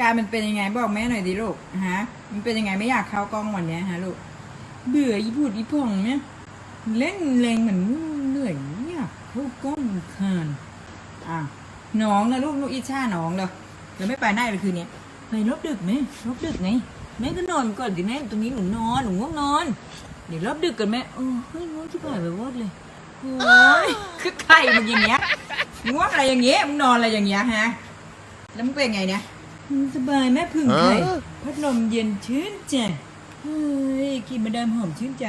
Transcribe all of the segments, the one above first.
การมันเป็นยังไงบอกแม่หน่อยดิลูกฮะ มันเป็นยังไงไม่อยากเข้ากล้องวันเนี้ยฮะลูก เบื่ออีพูดอีพ่องเนี่ยเล่นแรงเหมือนเหนื่อยอยากเข้ากล้องคานอะน้องนะลูกลูกอิชาน้องเลยแล้วไม่ไปไหนเลยคืนนี้ไปรอบดึกไหมรอบดึกไงแม่ก็นอนก่อนดิแม่ตรงนี้หนูนอนหนูง่วงนอนเดี๋ยวรอบดึกกันแม่เออเฮ้ยง่วงที่ผ่านไปวอดเลยโอ้ยคือใครมันอย่างเงี้ยง่วงอะไรอย่างเงี้ยมึงนอนอะไรอย่างเงี้ยฮะแล้วมึงเป็นไงเนี่ย สบายแม่พึ่งไข่พัดลมเย็นชื่นใจเฮ้ยกินมาดามหอมชื่นใจ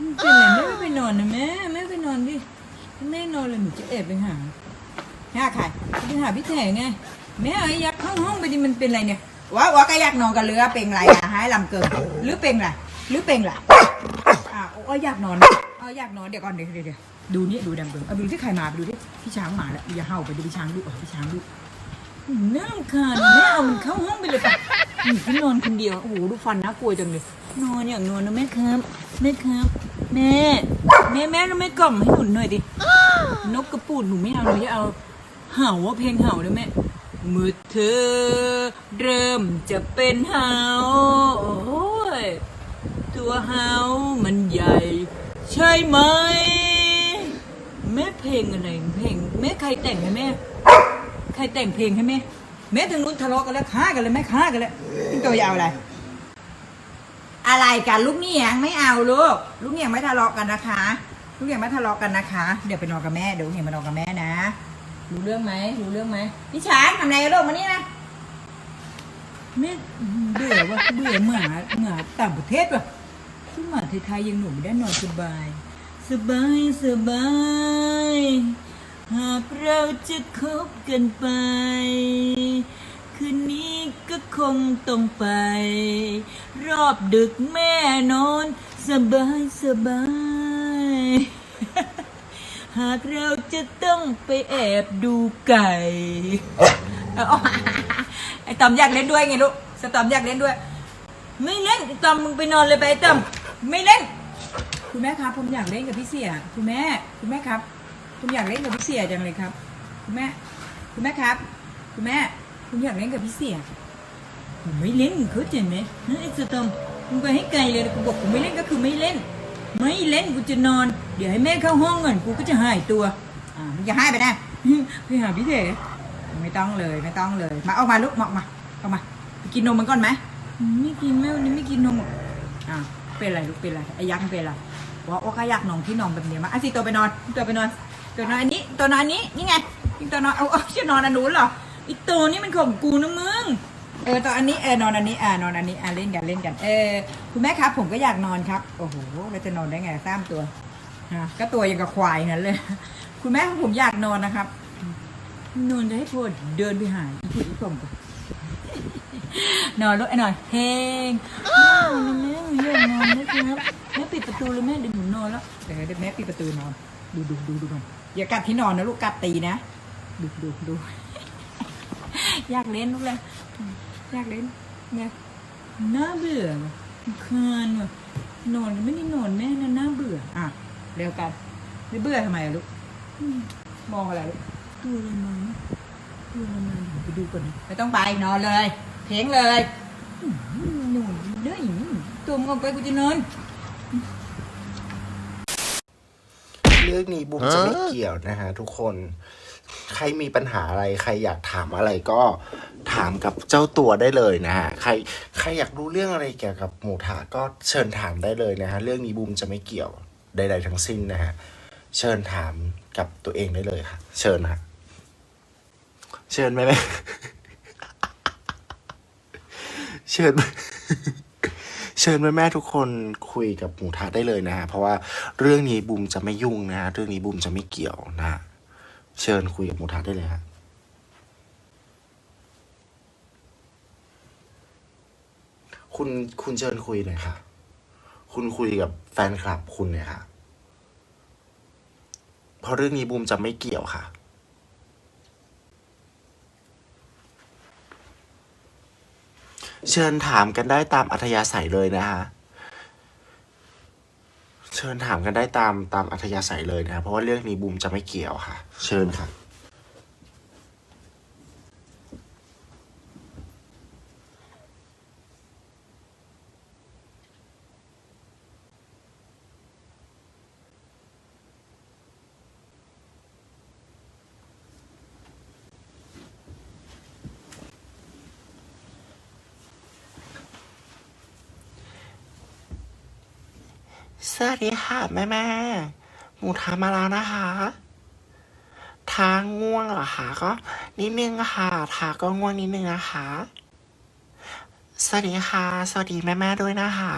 มึงเป็นไรแม่ไม่ไปนอนนะแม่แม่ไปนอนดิแม่นอนเลยหนูจะแอบไปหาหาใครไปหาพี่แถงไงแม่เอ้ยยักเข้าห้องไปดิมันเป็นไรเนี่ยว่าว่าก็อยากนอนกับเรือเป็นไรอะให้ลำเกินหรือเป็นไรหรือเป็นไรอะโอ้ยอยากนอนเอาอยากนอนเดี๋ยวก่อนเดี๋ยวเดี๋ยวเดี๋ยวดูนี่ดูดำเกินเอาดูที่ใครมาไปดูดิพี่ช้างมาแล้วอย่าเห่าไปดูพี่ช้างดูเอาพี่ช้างดู น่ารำคาญแม่เอามันเข้าห้องไปเลยปะหนูก็นอนคนเดียว โอ้โห ดูฟันน่ากลัวจังเลย นอนอย่างนอนนะแม่ครับ แม่ครับ แม่ แม่แม่แล้วแม่กล่อมให้หนูหน่อยดิ นกกระปูดหนูไม่เอาหนูจะเอา เห่าว่าเพลงเห่านะแม่เมื่อเธอเริ่มจะเป็นเห่าโอ้ย ตัวเห่ามันใหญ่ ใช่ไหม แม่เพลงอะไรเพลงแม่ใครแต่งให้แม่ ครแต่งเพลงให้แม่แม่ทางนู้นทะเลาะกันแล้วฆ่ากันเลยแม่ฆ่ากันแล้วนี่ตัวยาวอะไร อะไรกันลูกเนี่ยงไม่เอาลูกลูกเนี่ยงไม่ทะเลาะกันนะคะ ลูกเนี่ยงไม่ทะเลาะกันนะคะ เดี๋ยวไปนอนกับแม่เดี๋ยวลูกเนี่ยงมานอนกับแม่นะรู้เรื่องไหมรู้เรื่องไหมพี่ช้างทำอะไรกันลูกมานี่นะแม่เบื่อว่ะเบื่อหมาหมาต่างประเทศว่ะที่หมาไทยๆยังหนูไม่ได้นอนสบาย สบายสบาย หากเราจะคบกันไป คืนนี้ก็คงต้องไป รอบดึกแม่นอน สบายสบาย หากเราจะต้องไปแอบดูไก่เอาไอ้ตอมอยากเล่นด้วยไงลูกสตอมอยากเล่นด้วย ไม่เล่นตอมมึงไปนอนเลยไปไอตอมไม่เล่น คุณแม่ครับผมอยากเล่นกับพี่เสี่ยคุณแม่ คุณแม่ครับ ผมอยากเล่นกับพี่เสียจังเลยครับ คุณแม่ คุณแม่ครับ คุณแม่ผมอยากเล่นกับพี่เสียผมไม่เล่นเขาใจไหมฮะไอ้สตอมมึงไปให้ไกลเลยกูบอกกูไม่เล่นก็คือไม่เล่น ไม่เล่นกูจะนอน เดี๋ยวให้แม่เข้าห้องก่อนกูก็จะหายตัว อ่ามึงจะหายไปนะไปหาพี่เสกไม่ต้องเลยไม่ต้องเลย มาออกมาลูกมาออกมาออกมาไปกินนมมันก่อนไหมไม่กินแม่วันนี้ไม่กินนมอกอ่าเป็นไรลูกเป็นไรไอ้ยักษ์เป็นไรว่าว่าก็อยากนอนที่นอนแบบนี้มาอะสิตัวไปนอนตัวไปนอน ตัวนอนอันนี้ ตัวนอนอันนี้ นี่ไงนี่ตัวนอนเอาเอาจะนอนอันนู้นเหรอ อีตัวนี้มันของกูนะมึง เออตัวอันนี้ เออนอนอันนี้ อ่านอนอันนี้ อ่าเล่นกันเล่นกัน เออ คุณแม่ครับผมก็อยากนอนครับ โอ้โหเราจะนอนได้ไงสามตัวฮะก็ตัวอย่างกับควายนั่นเลย คุณแม่ผมอยากนอนนะครับ นอนจะให้พอเดินไปหาอีผู้อีกผมก่อนนอนลูกไอ้หน่อนเฮงนอนแม่หนูอยากนอนนะครับแม่ปิดประตูเลยแม่เดี๋ยวหนูนอนแล้วเดี๋ยวแม่ปิดประตูนอน ดูดูดูดูมันอย่ากัดที่นอนนะลูกกัดตีนะ ดูดูดู อยากเล่นลูกเลยอยากเล่นเนี่ยน่าเบื่อว่ะรำคานว่ะนอนก็ไม่ได้นอนแม่นะน่าเบื่อ อะเร็วกันไม่เบื่อทำไมอะลูกอืมมองอะไรลูกตัวอะไรมาเนี่ยตัวอะไรมาเดี๋ยวไปดูก่อนนะไม่ต้องไปนอนเลย เพลงเลยอืมหนูเด้ยตัวมึงออกไปกูจะนอน เรื่องนี้บุมจะไม่เกี่ยวนะฮะทุกคนใครมีปัญหาอะไรใครอยากถามอะไรก็ถามกับเจ้าตัวได้เลยนะฮะใครใครอยากรู้เรื่องอะไรเกี่ยวกับหมูทะก็เชิญถามได้เลยนะฮะเรื่องนี้บุมจะไม่เกี่ยวใด ๆ ทั้งสิ้นนะฮะเชิญถามกับตัวเองได้เลยค่ะ เชิญฮะเชิญไหมแม่เชิญ เชิญแม่แม่ทุกคนคุยกับหมูทะได้เลยนะฮะเพราะว่าเรื่องนี้บุมจะไม่ยุ่งนะฮะเรื่องนี้บุมจะไม่เกี่ยวนะฮะเชิญคุยกับหมูทะได้เลยฮะคุณคุณเชิญคุยหน่อยค่ะ คุณคุยกับแฟนคลับคุณเนี่ยค่ะ เพราะเรื่องนี้บุมจะไม่เกี่ยวค่ะ เชิญถามกันได้ตามอัธยาศัยเลยนะฮะเชิญถามกันได้ตามตามอัธยาศัยเลยนะ เพราะว่าเรื่องนี้บูมจะไม่เกี่ยวค่ะ เชิญค่ะ สวัสดีค่ะ แม่แม่หมูทามาแล้วนะคะทางง่วงเหรอคะก็นิดนึงค่ะทาก็ง่วงนิดนึงนะคะ สวัสดีค่ะ สวัสดีแม่แม่ด้วยนะคะ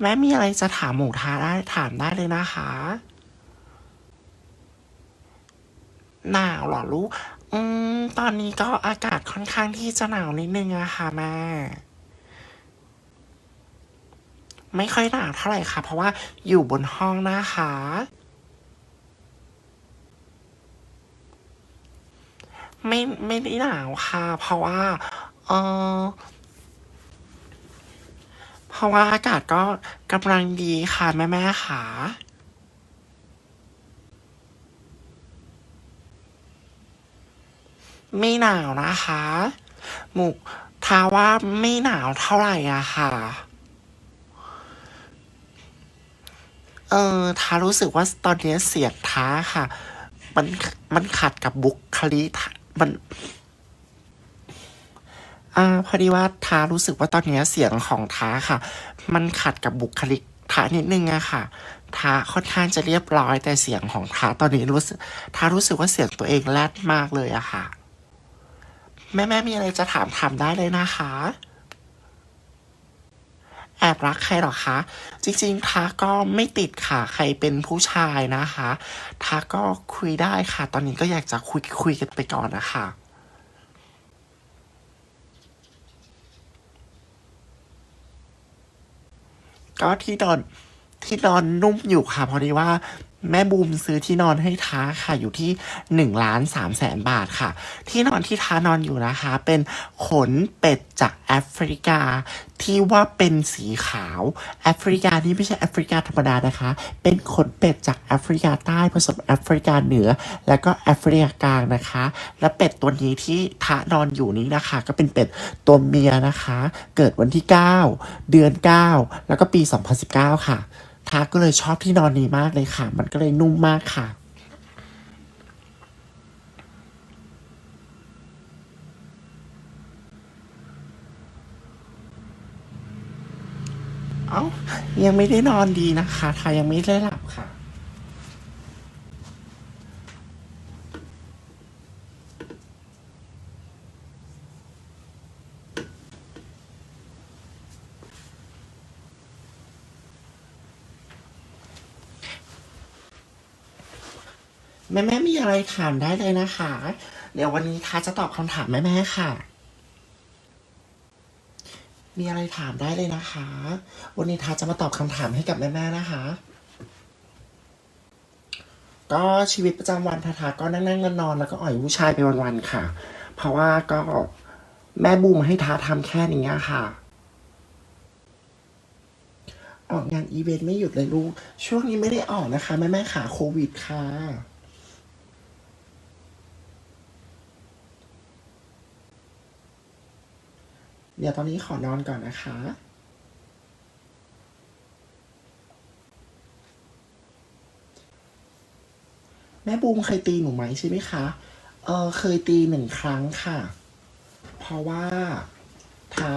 แม่มีอะไรจะถามหมูทาได้ถามได้เลยนะคะหนาวหรอลูก อืม ตอนนี้ก็อากาศค่อนข้างที่จะหนาวนิดนึงอะค่ะแม่ ไม่ค่อยหนาวเท่าไหร่ค่ะ เพราะว่าอยู่บนห้องนะคะ ไม่ไม่ได้หนาวค่ะ เพราะว่าเออเพราะว่าอากาศก็กำลังดีค่ะ แม่แม่ๆค่ะไม่หนาวนะคะ หมูท้าว่าไม่หนาวเท่าไหร่อะค่ะ เออท้ารู้สึกว่าตอนนี้เสียงท้าค่ะ มันมันขัดกับบุคลิกมันอ่าพอดีว่าท้ารู้สึกว่าตอนนี้เสียงของท้าค่ะ มันขัดกับบุคลิกท้านิดนึงอะค่ะท้าค่อนข้างจะเรียบร้อยแต่เสียงของท้าตอนนี้รู้สึกท้ารู้สึกว่าเสียงตัวเองแรดมากเลยอะค่ะ แม่แม่มีอะไรจะถามถามได้เลยนะคะ แอบรักใครหรอคะ จริงๆทาก็ไม่ติดค่ะ ใครเป็นผู้ชายนะคะทาก็คุยได้ค่ะ ตอนนี้ก็อยากจะคุยคุยกันไปก่อนนะคะก็ที่นอนที่นอนนุ่มอยู่ค่ะ พอดีว่า แม่บูมซื้อที่นอนให้ท้าค่ะอยู่ที่หนึ่งล้านสามแสนบาทค่ะ ที่นอนที่ท้านอนอยู่นะคะ เป็นขนเป็ดจากแอฟริกา ที่ว่าเป็นสีขาวแอฟริกานี่ไม่ใช่แอฟริกาธรรมดานะคะ เป็นขนเป็ดจากแอฟริกาใต้ผสมแอฟริกาเหนือ แล้วก็แอฟริกากลางนะคะ และเป็ดตัวนี้ที่ท้านอนอยู่นี้นะคะ ก็เป็นเป็ดตัวเมียนะคะ เกิดวันที่ 9 เดือน 9 แล้วก็ปี 2019 ค่ะ ทาก็เลยชอบที่นอนนี้มากเลยค่ะ มันก็เลยนุ่มมากค่ะเอ้ายังไม่ได้นอนดีนะคะทายังไม่ได้หลับค่ะ แม่แม่มีอะไรถามได้เลยนะคะ เดี๋ยววันนี้ทาจะตอบคำถามแม่แม่ค่ะ มีอะไรถามได้เลยนะคะ วันนี้ทาจะมาตอบคำถามให้กับแม่แม่นะคะ ก็ชีวิตประจำวันทาทาก็นั่งนั่งนอนอนๆแล้วก็อ่อยผู้ชายไปวันๆค่ะ เพราะว่าก็แม่บูมให้ทาทำแค่นี้ค่ะออกงานอีเวนต์ไม่หยุดเลยลูก ช่วงนี้ไม่ได้ออกนะคะ แม่แม่ขาโควิดค่ะ เดี๋ยวตอนนี้ขอนอนก่อนนะคะ แม่บูมเคยตีหนูไหมใช่ไหมคะ เออเคยตีหนึ่งครั้งค่ะ เพราะว่าท้า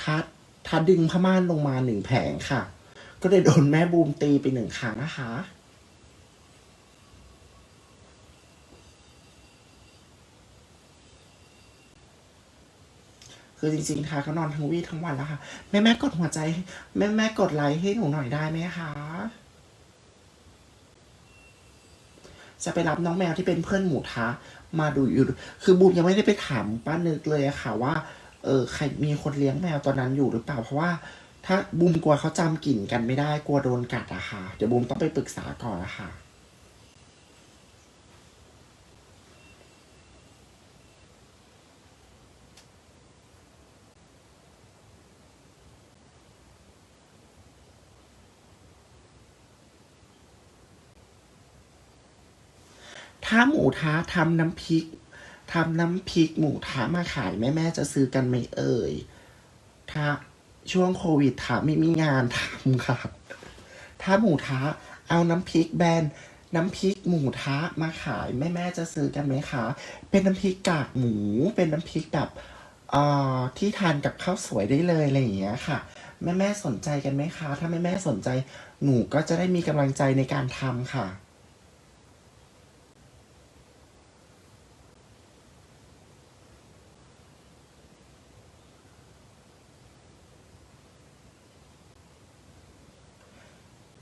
ท้าท้าดึงผ้าม่านลงมาหนึ่งแผงค่ะ ก็เลยโดนแม่บูมตีไปหนึ่งครั้งนะคะ คือจริงๆท้าก็นอนทั้งวี่ทั้งวันแล้วค่ะ แม่แม่กดหัวใจ แม่แม่กดไลค์ให้หนูหน่อยได้ไหมคะจะไปรับน้องแมวที่เป็นเพื่อนหมูทะมาดูอยู่ คือบูมยังไม่ได้ไปถามป้านึกเลยค่ะว่า เออใครมีคนเลี้ยงแมวตอนนั้นอยู่หรือเปล่า เพราะว่า ถ้าบูมกลัวเขาจำกลิ่นกันไม่ได้กลัวโดนกัดอะค่ะ เดี๋ยวบูมต้องไปปรึกษาก่อนอะค่ะ ถ้าหมูท้าทำน้ำพริกทำน้ำพริกหมูท้ามาขายแม่แม่จะซื้อกันไหมเอ่ย ถ้าช่วงโควิดท้าไม่มีงานทำค่ะ ถ้าหมูท้าเอาน้ำพริกแบรนด์น้ำพริกหมูท้ามาขายแม่แม่จะซื้อกันไหมคะ เป็นน้ำพริกกากหมู เป็นน้ำพริกแบบเอ่อที่ทานกับข้าวสวยได้เลยอะไรอย่างเงี้ยค่ะ แม่แม่สนใจกันไหมคะ ถ้าแม่แม่สนใจหนูก็จะได้มีกำลังใจในการทำค่ะ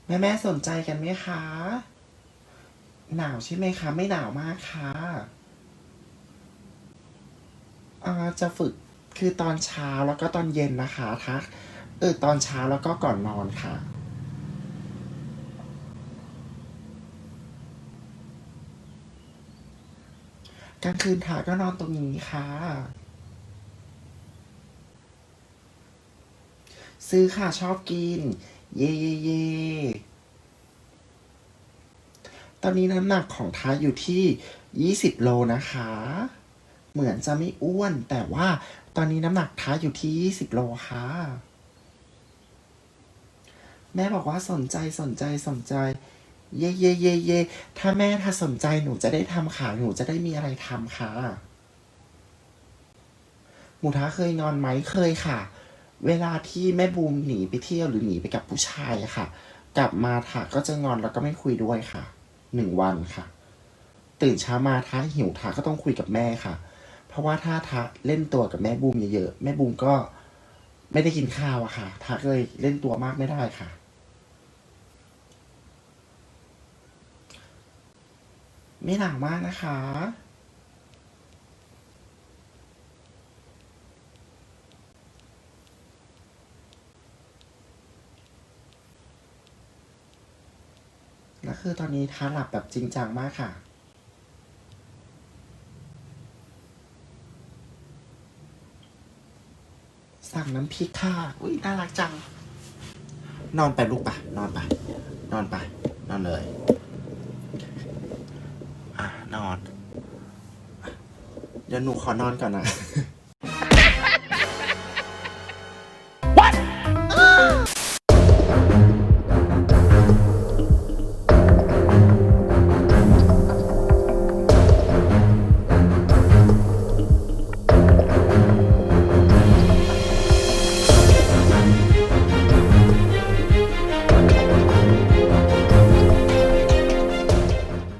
แม่แม่สนใจกันไหมคะ หนาวใช่ไหมคะ ไม่หนาวมากค่ะอ่าจะฝึกคือตอนเช้าแล้วก็ตอนเย็นนะคะทักเออตอนเช้าแล้วก็ก่อนนอนค่ะ กลางคืนถาก็นอนตรงนี้ค่ะ ซื้อค่ะชอบกิน เย่เย่เย่ตอนนี้น้ำหนักของท้าอยู่ที่ 20 โลนะคะ เหมือนจะไม่อ้วน แต่ว่าตอนนี้น้ำหนักท้าอยู่ที่ 20 โลค่ะ แม่บอกว่าสนใจสนใจสนใจ เย่เย่เย่เย่ถ้าแม่ถ้าสนใจหนูจะได้ทำค่ะ หนูจะได้มีอะไรทำค่ะ หมูท้าเคยงอนไหมเคยค่ะ เวลาที่แม่บูมหนีไปเที่ยวหรือหนีไปกับผู้ชายอะค่ะ กลับมาทาก็จะงอนแล้วก็ไม่คุยด้วยค่ะหนึ่งวันค่ะ ตื่นเช้ามาท้าหิวท้าก็ต้องคุยกับแม่ค่ะ เพราะว่าถ้าท้าเล่นตัวกับแม่บูมเยอะๆแม่บูมก็ไม่ได้กินข้าวอะค่ะท้าก็เลยเล่นตัวมากไม่ได้ค่ะ ไม่หนาวมากนะคะ แล้วคือตอนนี้ท้าหลับแบบจริงจังมากค่ะ สั่งน้ำพริกค่ะอุ้ยน่ารักจัง นอนไปลูกปะนอนไป นอนไป นอนเลย อะ นอน เดี๋ยวหนูขอนอนก่อนนะ